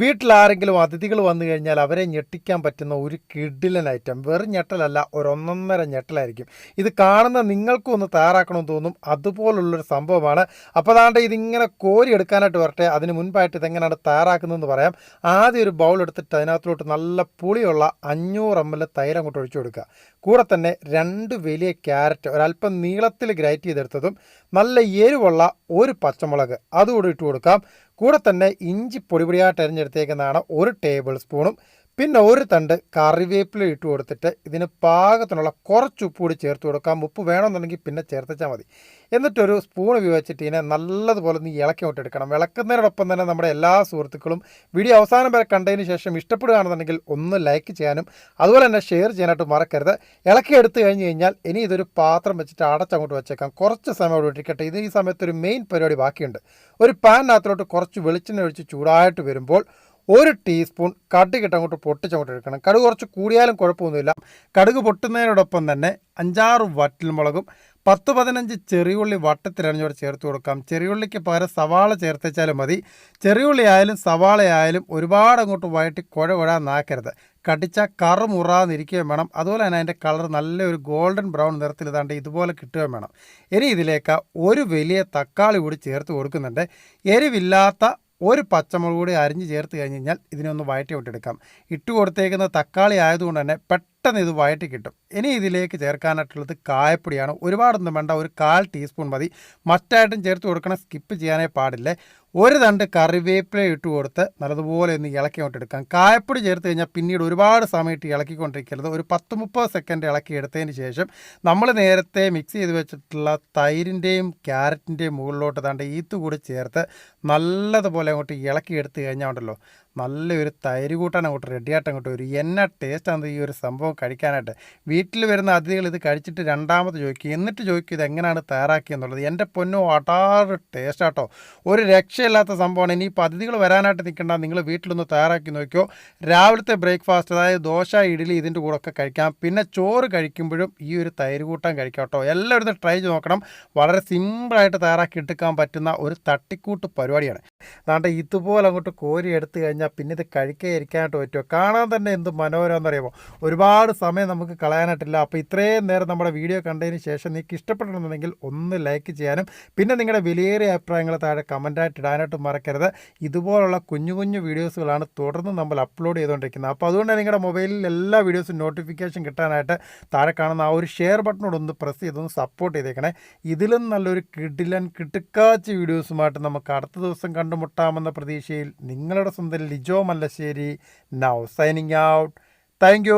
വീട്ടിൽ ആരെങ്കിലും അതിഥികൾ വന്നു കഴിഞ്ഞാൽ അവരെ ഞെട്ടിക്കാൻ പറ്റുന്ന ഒരു കിഡിലൻ ഐറ്റം വെറും ഞെട്ടലല്ല ഒരൊന്നൊന്നര ഞെട്ടലായിരിക്കും. ഇത് കാണുന്ന നിങ്ങൾക്കും ഒന്ന് തയ്യാറാക്കണമെന്ന് തോന്നും. അതുപോലുള്ളൊരു സംഭവമാണ്. അപ്പോൾ അതാണ്ട് ഇതിങ്ങനെ കോരി എടുക്കാനായിട്ട് വരട്ടെ. അതിന് മുൻപായിട്ട് ഇതെങ്ങനെയാണ് തയ്യാറാക്കുന്നതെന്ന് പറയാം. ആദ്യം ഒരു ബൗൾ എടുത്തിട്ട് അതിനകത്തോട്ട് നല്ല പുളിയുള്ള അഞ്ഞൂറ് എം എൽ തൈര് അങ്ങോട്ട് ഒഴിച്ചു കൊടുക്കുക. കൂടെ തന്നെ രണ്ട് വലിയ ക്യാരറ്റ് ഒരല്പം നീളത്തിൽ ഗ്രൈറ്റ് ചെയ്തെടുത്തതും നല്ല എരിവുള്ള ഒരു പച്ചമുളക്. അതുകൂടി ഇട്ട് കൊടുക്കാം. കൂടെ തന്നെ ഇഞ്ചി പൊടിപൊടിയായിട്ട് അരിഞ്ഞെടുത്തേക്കുന്നതാണ് ഒരു ടേബിൾ സ്പൂണും. പിന്നെ ഒരു തണ്ട് കറിവേപ്പില ഇട്ട് കൊടുത്തിട്ട് ഇതിന് പാകത്തിനുള്ള കുറച്ച് ഉപ്പ് കൂടി ചേർത്ത് കൊടുക്കാം. ഉപ്പ് വേണമെന്നുണ്ടെങ്കിൽ പിന്നെ ചേർത്തിച്ചാൽ മതി. എന്നിട്ടൊരു സ്പൂൺ ഉപയോഗിച്ചിട്ട് ഇതിനെ നല്ലതുപോലെ നീ ഇളക്കി എടുക്കണം. വിളക്കുന്നതിനോടൊപ്പം തന്നെ നമ്മുടെ എല്ലാ സുഹൃത്തുക്കളും വീഡിയോ അവസാനം വരെ കണ്ടതിന് ശേഷം ഇഷ്ടപ്പെടുകയാണെന്നുണ്ടെങ്കിൽ ഒന്ന് ലൈക്ക് ചെയ്യാനും അതുപോലെ തന്നെ ഷെയർ ചെയ്യാനായിട്ട് മറക്കരുത്. ഇളക്കി എടുത്തു കഴിഞ്ഞ് കഴിഞ്ഞാൽ ഇനി ഇതൊരു പാത്രം വെച്ചിട്ട് അടച്ചങ്ങോട്ട് വെച്ചേക്കാം. കുറച്ച് സമയം അവിടെ ഇട്ടിരിക്കട്ടെ ഇത് ഈ സമയത്ത് ഒരു മെയിൻ പരിപാടി ബാക്കിയുണ്ട്. ഒരു പാനിനകത്തോട്ട് കുറച്ച് വെളിച്ചെണ്ണ ഒഴിച്ച് ചൂടായിട്ട് വരുമ്പോൾ ഒരു ടീസ്പൂൺ കടുകിട്ട് അങ്ങോട്ട് പൊട്ടിച്ചങ്ങോട്ട് എടുക്കണം. കടുക് കുറച്ച് കൂടിയാലും കുഴപ്പമൊന്നുമില്ല. കടുക് പൊട്ടുന്നതിനോടൊപ്പം തന്നെ അഞ്ചാറ് വറ്റൽമുളകും പത്ത് പതിനഞ്ച് ചെറിയുള്ളി വട്ടത്തിലണിഞ്ഞോടെ ചേർത്ത് കൊടുക്കാം. ചെറിയുള്ളിക്ക് പകരം സവാള ചേർത്തേച്ചാലും മതി. ചെറിയുള്ളി ആയാലും സവാള ആയാലും ഒരുപാട് അങ്ങോട്ട് വയറ്റി കുഴ കുഴാന്നാക്കരുത് കടിച്ച കറുമുറാന്നിരിക്കുകയും വേണം. അതുപോലെ തന്നെ അതിന്റെ കളർ നല്ലൊരു ഗോൾഡൻ ബ്രൗൺ നിറത്തിൽ ഇതാണ്ട് ഇതുപോലെ കിട്ടുകയും വേണം. ഇനി ഇതിലേക്ക് ഒരു വലിയ തക്കാളി കൂടി ചേർത്ത് കൊടുക്കുന്നുണ്ട്. എരിവില്ലാത്ത ഒരു പച്ചമുളക് കൂടി അരിഞ്ഞ് ചേർത്ത് കഴിഞ്ഞ് കഴിഞ്ഞാൽ ഇതിനൊന്ന് വഴറ്റി വിട്ടെടുക്കാം ഇട്ട് കൊടുത്തേക്കുന്ന തക്കാളി ആയതുകൊണ്ട് തന്നെ പെട്ടെന്ന് ഇത് വഴറ്റി കിട്ടും. ഇനി ഇതിലേക്ക് ചേർക്കാനായിട്ടുള്ളത് കായപ്പൊടിയാണ്. ഒരുപാടൊന്നും വേണ്ട ഒരു കാൽ ടീസ്പൂൺ മതി. മറ്റായിട്ടും ചേർത്ത് കൊടുക്കണം സ്കിപ്പ് ചെയ്യാനേ പാടില്ലേ. ഒരു തണ്ട് കറിവേപ്പില ഇട്ട് കൊടുത്ത് നല്ലതുപോലെ ഒന്ന് ഇളക്കി കൊണ്ടെടുക്കാം കായപ്പൊടി ചേർത്ത് കഴിഞ്ഞാൽ പിന്നീട് ഒരുപാട് സമയത്ത് ഇളക്കിക്കൊണ്ടിരിക്കരുത്. ഒരു പത്ത് മുപ്പത് സെക്കൻഡ് ഇളക്കി എടുത്തതിന് ശേഷം നമ്മൾ നേരത്തെ മിക്സ് ചെയ്ത് വെച്ചിട്ടുള്ള തൈരിന്റെയും ക്യാരറ്റിന്റെയും മുകളിലോട്ട് തണ്ട് ഈത്ത് കൂടി ചേർത്ത് നല്ലതുപോലെ അങ്ങോട്ട് ഇളക്കി എടുത്ത് കഴിഞ്ഞാൽ ഉണ്ടല്ലോ. നല്ലൊരു തൈര് കൂട്ടാണ് അങ്ങോട്ട് റെഡിയായിട്ട് അങ്ങോട്ട് വരും എന്നാ ടേസ്റ്റാണ് ഈ ഒരു സംഭവം കഴിക്കാനായിട്ട്. വീട്ടിൽ വരുന്ന അതിഥികൾ ഇത് കഴിച്ചിട്ട് രണ്ടാമത് ചോദിക്കും എന്നിട്ട് ചോദിക്കും ഇത് എങ്ങനെയാണ് തയ്യാറാക്കിയെന്നുള്ളത് എന്റെ പൊന്നോ അടാറ് ടേസ്റ്റാട്ടോ ഒരു രക്ഷയില്ലാത്ത സംഭവമാണ്. ഇനിയിപ്പോൾ അതിഥികൾ വരാനായിട്ട് നിൽക്കേണ്ട. നിങ്ങൾ വീട്ടിലൊന്ന് തയ്യാറാക്കി നോക്കിയോ. രാവിലത്തെ ബ്രേക്ക്ഫാസ്റ്റ് അതായത് ദോശ ഇഡ്ഡലി ഇതിന്റെ കൂടെ ഒക്കെ കഴിക്കാം. പിന്നെ ചോറ് കഴിക്കുമ്പോഴും ഈ ഒരു തൈര് കൂട്ടാൻ കഴിക്കാം കേട്ടോ. എല്ലാവരും ട്രൈ ചെയ്ത് നോക്കണം. വളരെ സിമ്പിളായിട്ട് തയ്യാറാക്കി എടുക്കാൻ പറ്റുന്ന ഒരു തട്ടിക്കൂട്ട് പരിപാടിയാണ്. അതാണ്ട് ഇതുപോലെ അങ്ങോട്ട് കോരി എടുത്തു കഴിഞ്ഞാൽ പിന്നെ ഇത് കഴിക്കാൻ ഇരിക്കാനായിട്ട് പറ്റുമോ? കാണാൻ തന്നെ എന്ത് മനോഹരമെന്നറിയുമോ? ഒരുപാട് സമയം നമുക്ക് കളയാനായിട്ടില്ല. അപ്പോൾ ഇത്രയും നേരം നമ്മുടെ വീഡിയോ കണ്ടതിന് ശേഷം നിങ്ങൾക്ക് ഇഷ്ടപ്പെടണമെന്നുണ്ടെങ്കിൽ ഒന്ന് ലൈക്ക് ചെയ്യാനും പിന്നെ നിങ്ങളുടെ വിലയേറിയ അഭിപ്രായങ്ങൾ താഴെ കമന്റായിട്ട് ഇടാനായിട്ട് മറക്കരുത്. ഇതുപോലുള്ള കുഞ്ഞു കുഞ്ഞു വീഡിയോസുകളാണ് തുടർന്ന് നമ്മൾ അപ്ലോഡ് ചെയ്തുകൊണ്ടിരിക്കുന്നത്. അപ്പോൾ അതുകൊണ്ട് നിങ്ങളുടെ മൊബൈലിൽ എല്ലാ വീഡിയോസും നോട്ടിഫിക്കേഷൻ കിട്ടാനായിട്ട് താഴെ കാണുന്ന ആ ഒരു ഷെയർ ബട്ടണോട് ഒന്ന് പ്രസ് ചെയ്തൊന്ന് സപ്പോർട്ട് ചെയ്തേക്കണേ. ഇതിലും നല്ലൊരു കിടിലൻ കിട്ടുക്കാച്ച് വീഡിയോസുമായിട്ട് നമുക്ക് അടുത്ത ദിവസം കണ്ടുമുട്ടാമെന്ന പ്രതീക്ഷയിൽ നിങ്ങളുടെ സ്വന്തം Lijo Mallassery now signing out thank